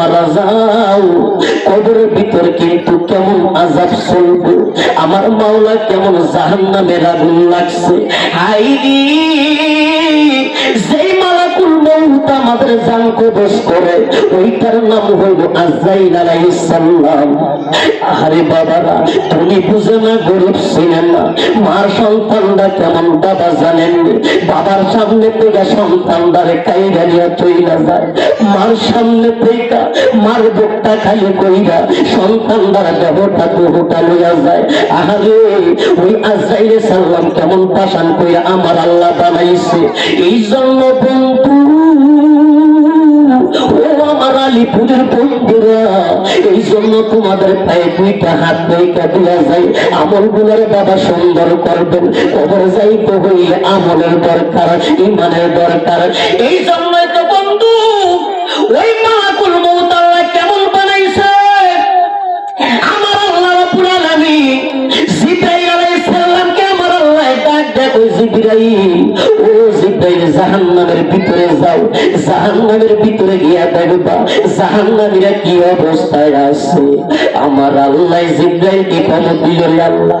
মারা যাও। কবরের ভিতর কিন্তু কেমন আজাব চলবে? আমার মাওলা কেমন জাহান্নামের আগুন লাগছে? হাই যেই মালাকুল মৌত আমাদের জান কবজ করে, ওইটার নাম হইল আরে বাবারা, তুমি বুঝে না গরিব ছিলেন না মার সন্তানরা কেমন বাবা জানেননি বাবার সামনে থেকে সন্তানদারে কাইরা নিয়ে চইলা যায়, মার সামনে থেকে মার বুকটা খালি কইরা সন্তানদার দেহটা দেহটা লইয়া যায়। আহারে, ওই আজরাইলে সাল্লাম কেমন পাশান কইরা আমার আল্লাহ বানাইছে। এই জন্য বন্ধু, ও আমার আলিপুরের বন্ধুরা, এই জন্য তোমাদের পায়ে দুইটা হাত দুইটা দেওয়া যায় আমলগুলোর বাবা সুন্দর করবেন কবর যাইতে হইলে আমলের দরকার, ইমানের দরকার। এই জন্যই তো বন্ধু, ওই মাকুল জিবরাইল, ও জিবরাইল, জাহান্নামের ভিতরে যাও। জাহান্নামের ভিতরে গিয়া দেখবা, জাহান্নামীরা কি অবস্থায় আছে? আমার আল্লাহ জিবরাইলকে খবর দিল আল্লাহ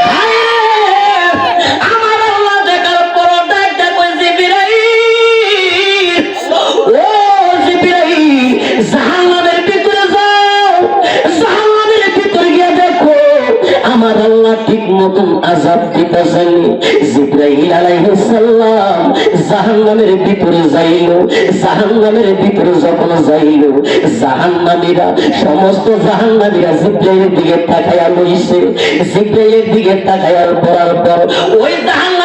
ঠিক মতন আজাব দিতেছেন। জিব্রাহিল আলাইহিস সালাম জাহান্নামের ভিতরে যাইল, জাহান্নামের ভিতরে যখন যাইল, জাহান্নামীরা, সমস্ত জাহান্নামীরা জিব্রাইলের দিকে তাকায়া লইছে জিব্রাইলের দিকে তাকায়ার পরার পর ওই জাহান্নামী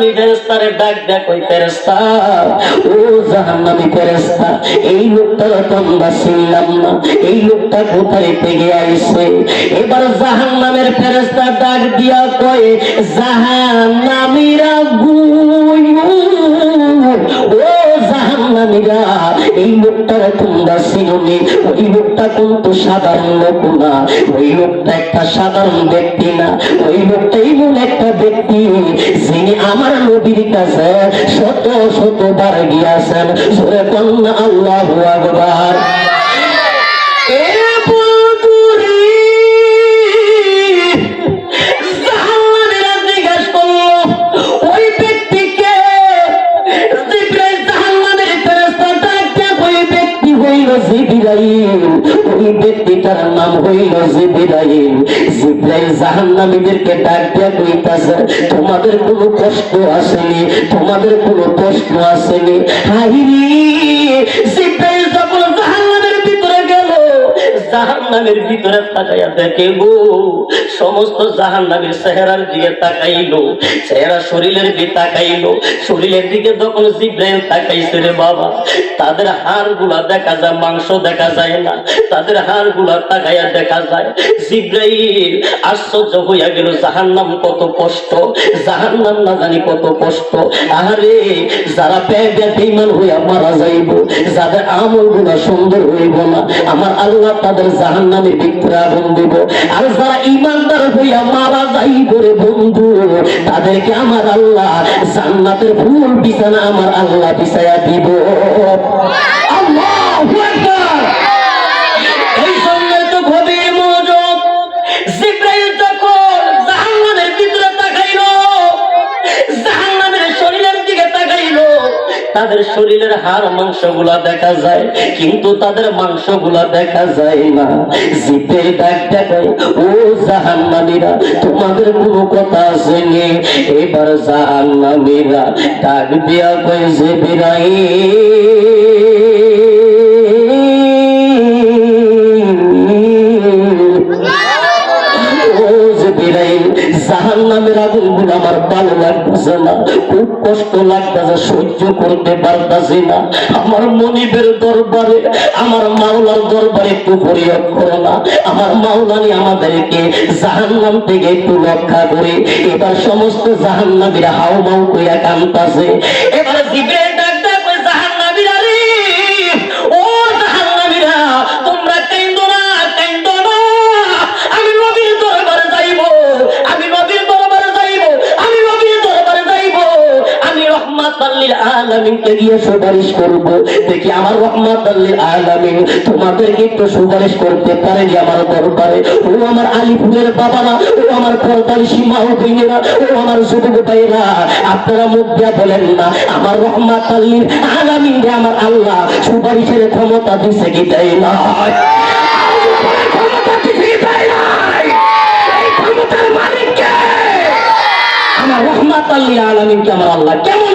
জাহান্নামী ফেরেশতারে ডাক ডাক ওই ফেরেশতা। ও জাহান্নামি এই লোকটা তো আমরা চিনলাম না এই লোকটা কোথায় থেকে আইছে? এবার জাহান্নামের ফেরেশতা ডাক দিয়া কয়, জাহান্নামীরা গুই জাহান্নামীরা এই লোকটার তোমরা চিনুনি ওই লোকটা কিন্তু সাধারণ লোক না। ওই লোকটা একটা সাধারণ ব্যক্তি না। ওই লোকটা এমন একটা ব্যক্তি যিনি আমার নদীর কাছে শত শত বার গিয়াছেন। সুরে কন্যা আল্লাহ আকবার। জিবরাইল। ওই ব্যক্তিটার নাম হইল জিব্রাইল জিব্রাইল জাহান্নামীদেরকে ডাক দিয়া কইতাছে, তোমাদের কোনো কষ্ট আসেনি তোমাদের কোনো কষ্ট আসেনি হাইরি জাহান্নামের ভিতরে তাকাইয়া দেখে সমস্ত জাহান্নামের চেহারার দিকে তাকাইলো, চেহারা শরীরের দিকে তাকাইলো, শরীরের দিকে যখন জিব্রাইল তাকাইছে রে বাবা, তাদের হাড়গুলা দেখা যায়, মাংস দেখা যায় না, তাদের হাড়গুলা তাকাইয়া দেখা যায়, জিব্রাইল আশ্চর্য হইয়া গেল, জাহান্নাম কত কষ্ট, জাহান্নাম না জানি কত কষ্ট আরে যারা পেয়ে বেমান হইয়া মারা যাইব, যাদের আমলগুলা সুন্দর হইব না, আমার আল্লাহ তাদের জাহান্নামে নামে বিক্রা দিব। আর যারা ইমানদার হইয়া মারা যাইব করে বন্ধু, তাদেরকে আমার আল্লাহ জান্নাতের ফুল বিছানা আমার আল্লাহ বিছায়া দিব। আল্লাহু তাদের শরীরের হাড় মাংসগুলা দেখা যায়, কিন্তু তাদের মাংসগুলা দেখা যায় না। জিপে ডাক দেখায়, ও জাহান্নামীরা, তোমাদের কোনো কথা আসেনি? এবার জাহান্নামীরা ডাক দিয়া কয়, জিব্রাইল লাগতেছে না খুব কষ্ট লাগতেছে সহ্য করতে পারতেছি না। আমার মনিবের দরবারে, আমার মাওলার দরবারে একটু পরিয়োগ করো না। আমার মাওলানি আমাদেরকে জাহান্নাম থেকে একটু রক্ষা করে, এবার সমস্ত জাহান্নামীরা হাও মাউ কইয়া কান্তাছে এবার আলামিনকে গিয়ে সুপারিশ করব। দেখি আমার রহমাত আল্লিল আলামিন তোমাদেরকে একটু সুপারিশ করতে পারে যে আমার দরবারে। ও আমার আলিপুরের বাবারা, ও আমার পর্দার সীমা ও ও আমার আপনারা মুখ দিয়া বলেন না, আমার রহমাত আল্লিল আলামিন আমার আল্লাহ সুপারিশের ক্ষমতা দিছে কি দেয় না আমার আল্লাহ কেমন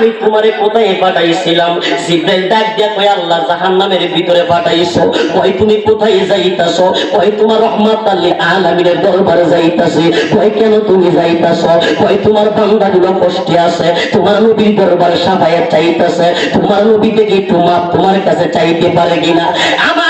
আমি তোমারে কোথায় পাঠাইছিলাম? জিব্রাইল ডাক দিয়া কই আল্লাহ, জাহান্নামের ভিতরে পাঠাইছো। কই তুমি কোথায় যাইতাছো? কই তোমার রহমত আল্লাহ আলামিনের দরবারে যাইতাছে। কই কেন তুমি যাইতাছো? কই তোমার বান্দাগুলো কষ্টে আছে। তোমার নবীর দরবারে সাফায়াত চাইতাছে। তোমার নবী থেকে মাপ তোমার কাছে চাইতে পারে কিনা? আমার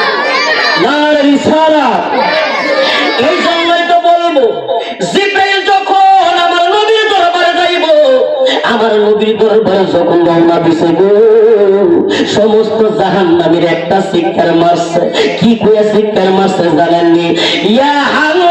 এই তো বলব, জিব্রাইল যখন আমার নবীর দরবারে যাইব, আমার নবীর দরবারে যখন দিছে সমস্ত জাহান্নামীর একটা শিক্ষার মাস কি কইয়া শিক্ষার মারছে জানেননি? ইয়া হান্নান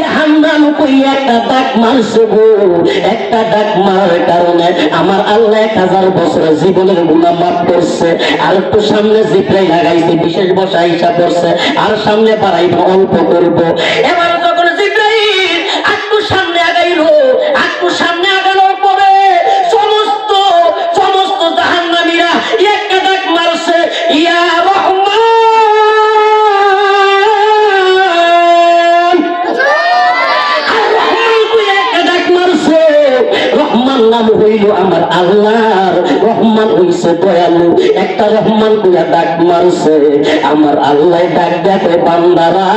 ইহান্নান কই একটা ডাক মারছে গো একটা ডাক মারার কারণে আমার আল্লাহ এক হাজার বছর জীবনের গুণা মাফ করছে। আর একটু সামনে জিপ্রাই লাগাইছে, বিশেষ বসা হিসাব করছে। আর সামনে বাড়াইবো, অল্প করব। এবার হইল আমার আল্লাহর রহমান, হইছে দয়ালু। একটা রহমান কইয়া ডাক মারছে, আমার আল্লাহ ডাক দেখে বান্দারা।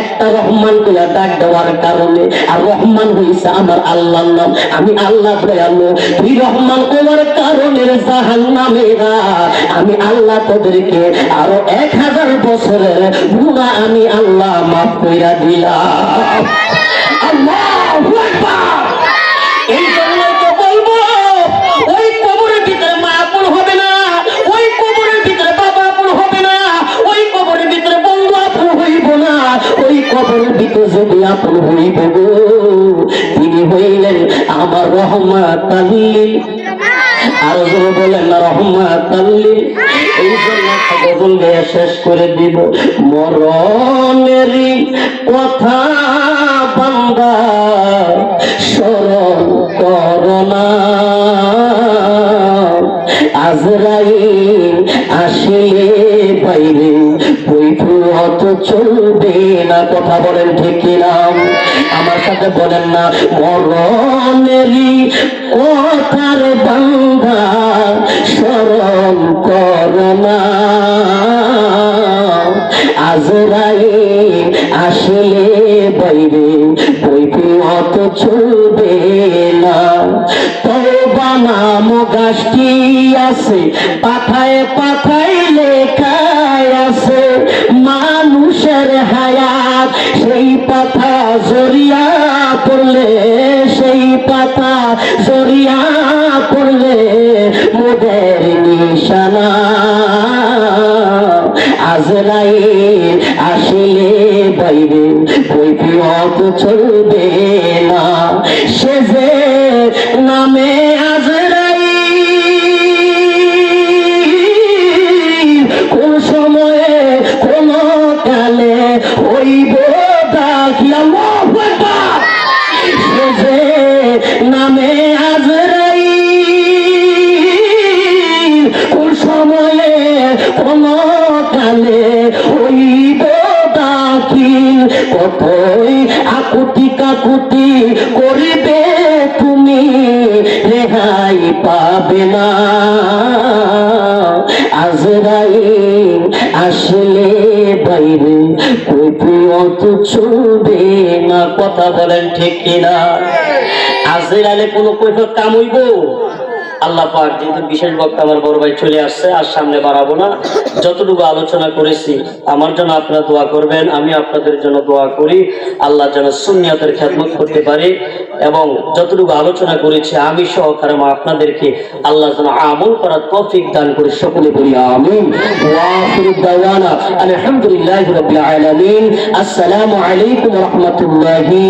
একটা রহমান কইয়া ডাক দেওয়ার কারণে, আর রহমান হইছে আমার আল্লাহর নাম। আমি আল্লাহ দয়ালু। তুই রহমান হওয়ার কারণে জাহান নামেরা আমি আল্লাহ তোদেরকে আরও এক হাজার বছরের গুণা আমি আল্লাহ মাফ কইরা দিলাম। আপন হইব গো। তিনি হইলেন আমার রহমাত আরও জোরে বলেন না, রহমাত এই জন্য গজল গেয়ে শেষ করে দিব। মরণেরই কথা বান্দা, স্মরণ করোনা আজরাইল আসিলে বাইরে বৈঠত চলবে না, কথা বলেন ঠিক কিনা? আমার সাথে বলেন না মরণেরই কথার বান্ধা স্মরণ আসলে বাইরে চলবে না। তওবা নাম গাছটি আছে পাথায় পাথায় লেখায় জরিয়া পড়লে সেই পাতা জরিয়া পড়লে মোদের নিশানা। আজরাই আসিলে বাইরে বৈপিয়ত চলবে কতই আকুতি কাকুতি করিবে তুমি? রেহাই পাবে না। আজরাইল আসলে বাইরে কৈফিয়ত চলবে না? কথা বলেন ঠিক কিনা? আজরাইলে কোনো কৈফিয়ত কাম হইব? আল্লাহ পাক যেহেতু বিশেষ বক্তা আমার বড় ভাই চলে আসছে, আর সামনে বাড়াবো না। যতটুকু আলোচনা করেছি, আমার জন্য আপনারা দোয়া করবেন, আমি আপনাদের জন্য দোয়া করি। আল্লাহ যেন সুনিয়তের খেদমত করতে পারি, এবং যতটুকু আলোচনা করেছি, আমি সহকারে আপনাদেরকে আল্লাহ যেন আমল করার তৌফিক দান করে সকলে বলি, আমিন। আলহামদুলিল্লাহি আসসালামু আলাইকুম রাহমাতুল্লাহি